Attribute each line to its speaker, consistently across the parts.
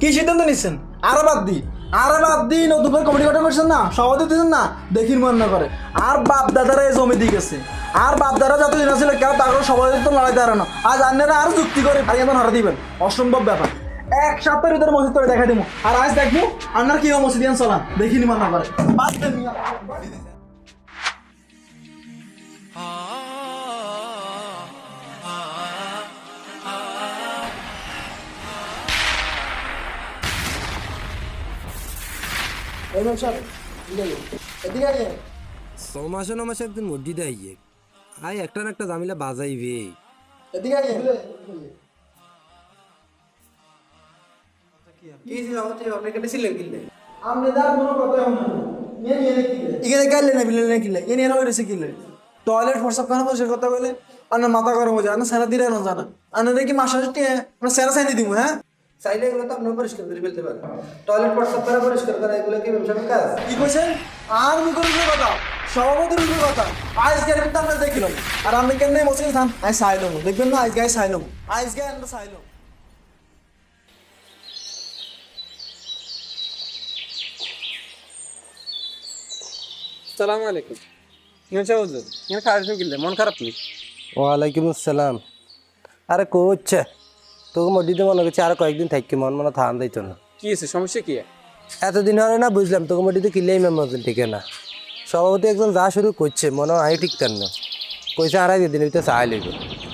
Speaker 1: কি সিদ্ধান্ত নিচ্ছেন আরে বাদ দি। আরে বাদ দি নতুন কমিটি গঠন করছেন না, সভাপতি দিচ্ছেন না দেখির মন না করে। আর বাপ দাদারা এই জমি দিয়ে গেছে। আর বাপ দাদা যত দিন ছিল কেউ তারপর সভাপতি তো লড়াইতে পারে না। আজ আন্নারা আর যুক্তি করে আর এমন হারা দিবেন। অসম্ভব ব্যাপার। এক সপ্তাহের ভিতরে মসজিদ করে দেখা দিব আর আজ দেখব, আন্নার কি মসজিদ চলান। দেখিনি মন না করে। বাদ দেন এদিকে আইয়ে। এদিকে আইয়ে।
Speaker 2: ছমাসে নমাসে একদিন মসজিদে আইয়ে আই একটা না একটা জামিলা বাজাইবে
Speaker 1: এদিকে আইয়ে। আপনি যার কোনো কথা এখন না। নিয়ে নিয়ে কিলে। এখানে গাইলে না বিলে না কিলে এ নিয়ে রয়েছে কিলে টয়লেট ফরসাপ কেন বসে কথা বলে আপনার মাথা গরম হয়ে যায় আপনার সেরা দিলে না জানা আপনার কি মাসা আমরা সেরা সাইনি দিব হ্যাঁ
Speaker 3: চাইলে এগুলো তো আপনার পরিষ্কার করে ফেলতে পারেন। টয়লেট প্রস্তাব করা পরিষ্কার করা এগুলো কি ব্যবসার কাজ?
Speaker 1: কি কইছেন? আর মুখের উপরে কথা সভাপতির উপরে কথা। আইস গাড়ি কিন্তু আমরা দেখিলাম আর আমি কেন মসজিদ থাম? আই সাইলাম দেখবেন না আইস গায়ে সাইলাম আইস গায়ে আমরা সাইলাম
Speaker 4: সালাম আলাইকুম। হুজুর? খারাপ মন খারাপ নি
Speaker 2: ওয়ালাইকুম আসসালাম। আরে কোচ্ছে তোকে মসজিদে মনে করছি আর কয়েকদিন থাকি মন মনে থান দিত না।
Speaker 4: কি আছে সমস্যা কি?
Speaker 2: এতদিন হলে না বুঝলাম তোকে মসজিদে কিনলেই মেম মসজিদ ঠিক না। সভাপতি একজন যা শুরু করছে মনে হয় আমি ঠিক তেন না। কইছে আড়াই দিন ভিতরে চাই লইব।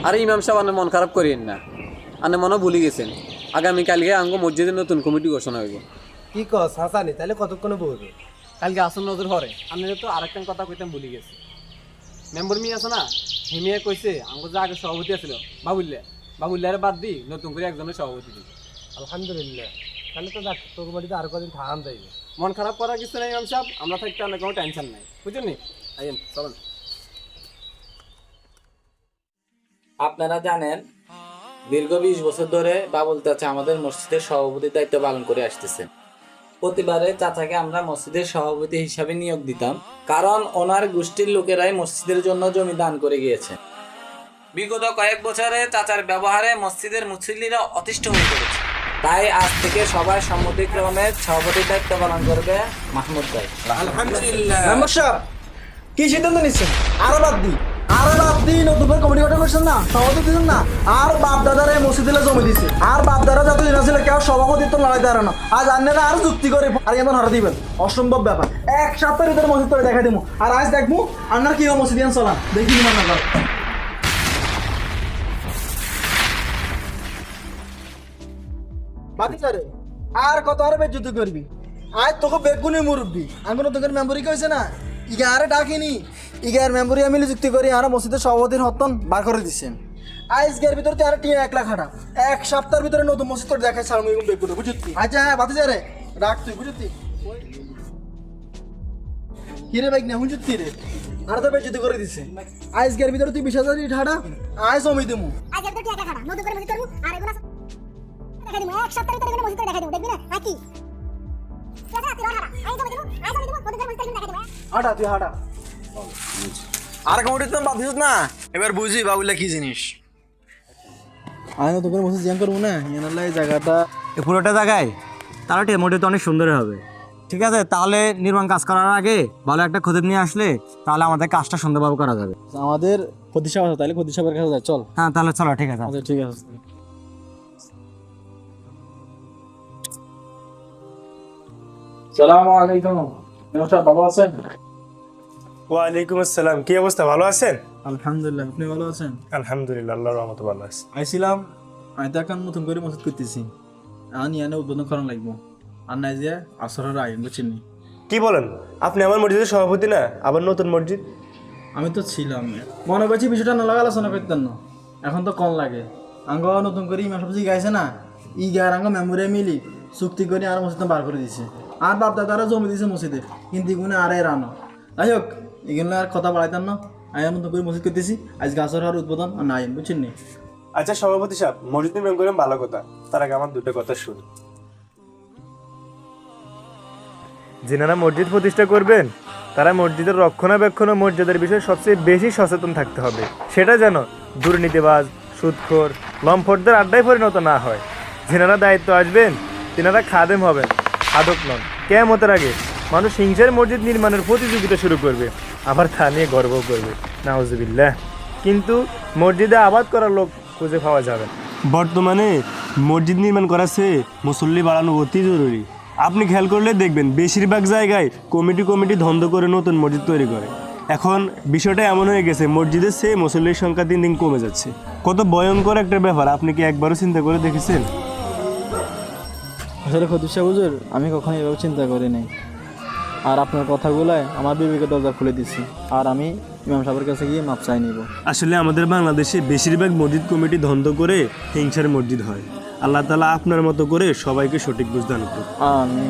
Speaker 4: আরে ইমাম সাহেব আপনি মন খারাপ করিয়েন না। আপনি মনে ভুলে গেছেন। আগামী কালকে আঙ্গ মসজিদের নতুন কমিটি ঘোষণা হইব।
Speaker 2: কি কস হাসানি? তাহলে কতক্ষণে বলবে?
Speaker 4: কালকে আসল নজর হরে আমি তো আরেকটা কথা কইতাম ভুলে গেছি মেম্বার মি আছে না? হিমিয়ে কইছে আঙ্গ যে আগে সভাপতি আছিল বাবুল্লে বাবুল্লারে বাদ দি নতুন করে একজনের সভাপতি দি
Speaker 2: আলহামদুলিল্লাহ। তাহলে তো দেখ তোকে মসজিদে আর কদিন থান যাইবে।
Speaker 4: মন খারাপ করার কিছু নাই ইমাম সাহেব। আমরা থাকতে অনেক কোনো টেনশন নাই। বুঝছেন নি? আইন চলেন।
Speaker 5: আপনারা জানেন দীর্ঘ বিশ বছর ধরে বাবুল চাচা আমাদের মসজিদের সভাপতির দায়িত্ব পালন করে আসতেছেন। প্রতিবারে চাচাকে আমরা মসজিদের সভাপতি হিসাবে নিয়োগ দিতাম কারণ ওনার গোষ্ঠীর লোকেরাই মসজিদের জন্য জমি দান করে গিয়েছে বিগত কয়েক বছরে চাচার ব্যবহারে মসজিদের মুসল্লিরা অতিষ্ঠ হয়ে পড়েছে। তাই আজ থেকে সবাই সম্মতিক্রমে সভাপতির দায়িত্ব পালন করবে মাহমুদ ভাই।
Speaker 1: সাহেব কি সিদ্ধান্ত নিচ্ছেন? আরও বাদ দি আরও বাদ দি নতুন কমিটি গঠন করছেন না সভাপতি দিচ্ছেন না। আর বাপ দাদারা মসজিদে জমি দিছে। আর বাপ দাদা যত দিন ছিল কেউ সভাপতিত্ব লড়াইতে পারে না। আজ আন্নারা আর যুক্তি করে আর এমন হারা দিবেন। অসম্ভব ব্যাপার। এক সপ্তাহের ভিতরে মসজিদ করে দেখা দিব আর আজ দেখব আন্নার কি মসজিদ চলান। দেখি না করে। আর কত আর বেজ্জতি করবি? আজ তোকে বেগুনি মুরব্বি আমি কোনো তোকে মেম্বরি কইছে না? ইগা আরে ডাকিনি ইগার মেম্বরি আমি যুক্তি করি, আর মসজিদের সভাপতির হতন বার করে দিচ্ছেন আইস গের ভিতরে তুই আর টিয়া এক লাখ হাঁটা এক সপ্তাহের ভিতরে নতুন মসজিদ তোর দেখাই ছাড় মুই বেগুনি বুঝতি আচ্ছা হ্যাঁ বাতি রে, রাখ তুই বুঝতি কি রে বাইক না হুঁজুতি রে? আর তো বেজ্জতি করে দিছে। আইস গের ভিতরে তুই বিশ হাজার হাঁটা, আয় জমি দিমু।
Speaker 6: আজ একদম টাকা খাড়া নতুন করে মসজিদ করব, আর এগুলো দেখা দিব এক সপ্তাহের ভিতরে এগুলো মসজিদ করে দেখা দিব দেখবি না? নাকি
Speaker 1: হাঁটা। আর কমিটি তো বাদ না? এবার বুঝি বাবুলা কি জিনিস। আমি তো করে মসজিদ জিয়ান করব না? ইয়ানাল্লাহ জায়গাটা
Speaker 7: এই পুরোটা জায়গায়? তাহলে টেমোটি তো অনেক সুন্দর হবে। ঠিক আছে? তাহলে নির্মাণ কাজ করার আগে ভালো একটা খোঁজ নিয়ে আসলে তাহলে আমাদের কাজটা সুন্দরভাবে করা যাবে।
Speaker 1: আমাদের ক্ষতি সাহেব আছে তাহলে ক্ষতি সাহেবের কাছে যায় চল।
Speaker 7: হ্যাঁ তাহলে চলো ঠিক আছে।
Speaker 1: আচ্ছা ঠিক আছে।
Speaker 3: সালাম আলাইকুম। নমস্কার ভালো আছেন?
Speaker 8: ওয়ালাইকুম আসসালাম। কি অবস্থা ভালো আছেন?
Speaker 1: আলহামদুলিল্লাহ আপনি ভালো আছেন?
Speaker 8: আলহামদুলিল্লাহ আল্লাহর রহমত ভালো আছে।
Speaker 1: আইছিলাম আমি তো এখন করে মসজিদ করতেছি। আমি ইয়ানে উদ্বোধন করা লাগবো। আর নাই যে আসরের আইন বুঝছেন
Speaker 8: কি বলেন? আপনি আমার মসজিদের সভাপতি না আবার নতুন মসজিদ?
Speaker 1: আমি তো ছিলাম। মনে করছি বিষয়টা না লাগা আলোচনা করতেন না। এখন তো কম লাগে। আঙ্গ নতুন করে ইমা সবজি গাইছে না ই গায়ের আঙ্গ মেমোরিয়া মিলি চুক্তি করে আর মসজিদ বার করে দিছে। আর বাপ দাদারা জমি দিয়েছে মসজিদে কিন্তু এগুলো আর এর আনো যাই হোক এগুলো আর কথা বাড়াইতাম না। আমি নতুন করে মসজিদ করতেছি আজ গাছের আর উদ্বোধন আর নাই বুঝছেন নি?
Speaker 8: আচ্ছা সভাপতি সাহেব মসজিদ নির্মাণ করেন ভালো কথা তার আগে আমার দুটো কথা শুনুন যেনারা মসজিদ প্রতিষ্ঠা করবেন তারা মসজিদের রক্ষণাবেক্ষণ ও মর্যাদার বিষয়ে সবচেয়ে বেশি সচেতন থাকতে হবে। সেটা যেন দুর্নীতিবাজ সুদখোর লম্ফটদের আড্ডায় পরিণত না হয়। যেনারা দায়িত্ব আসবেন
Speaker 9: তেনারা খাদেম হবেন সাধক নন। কেমতের আগে মানুষ হিংসার মসজিদ নির্মাণের প্রতিযোগিতা শুরু করবে। আবার তা নিয়ে গর্ব করবে। নাউজুবিল্লাহ। কিন্তু মসজিদে আবাদ করার লোক খুঁজে পাওয়া যাবে
Speaker 8: বর্তমানে মসজিদ নির্মাণ করাছে মুসল্লি বাড়ানো অতি জরুরি। আপনি খেয়াল করলে দেখবেন, বেশিরভাগ জায়গায় কমিটি কমিটি ধন্ধ করে নতুন মসজিদ তৈরি করে। এখন বিষয়টা এমন হয়ে গেছে মসজিদের সে মুসল্লির সংখ্যা দিন দিন কমে যাচ্ছে। কত ভয়ঙ্কর একটা ব্যাপার, আপনি কি একবারও চিন্তা করে দেখেছেন?
Speaker 1: আসলে খদিশা হুজুর? আমি কখনো এভাবে চিন্তা করি নাই। আর আপনার কথাগুলোয় আমার বিবেকের দরজা খুলে দিছি। আর আমি ইমাম সাহেবের কাছে গিয়ে মাপ চাই নিব।
Speaker 8: আসলে আমাদের বাংলাদেশে বেশিরভাগ মসজিদ কমিটি ধন্ধ করে হিংসার মসজিদ হয়। আল্লাহ তালা আপনার মতো করে সবাইকে সঠিক বুঝদান করুন
Speaker 1: আমি